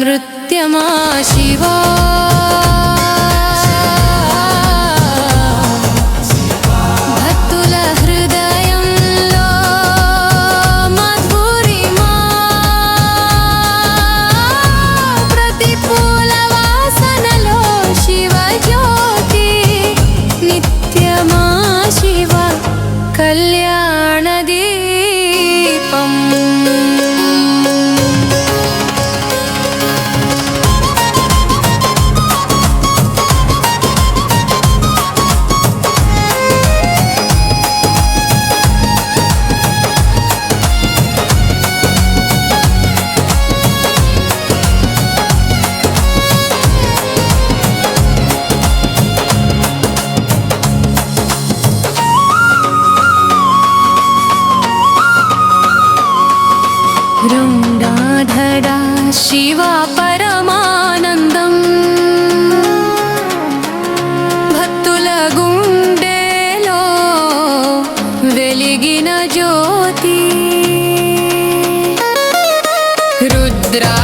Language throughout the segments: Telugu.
नृत्यमाशिव। సదా శివ పరమానందం? భక్తుల గుండెలో వెలిగిన జ్యోతి. రుద్రా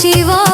ಶಿವ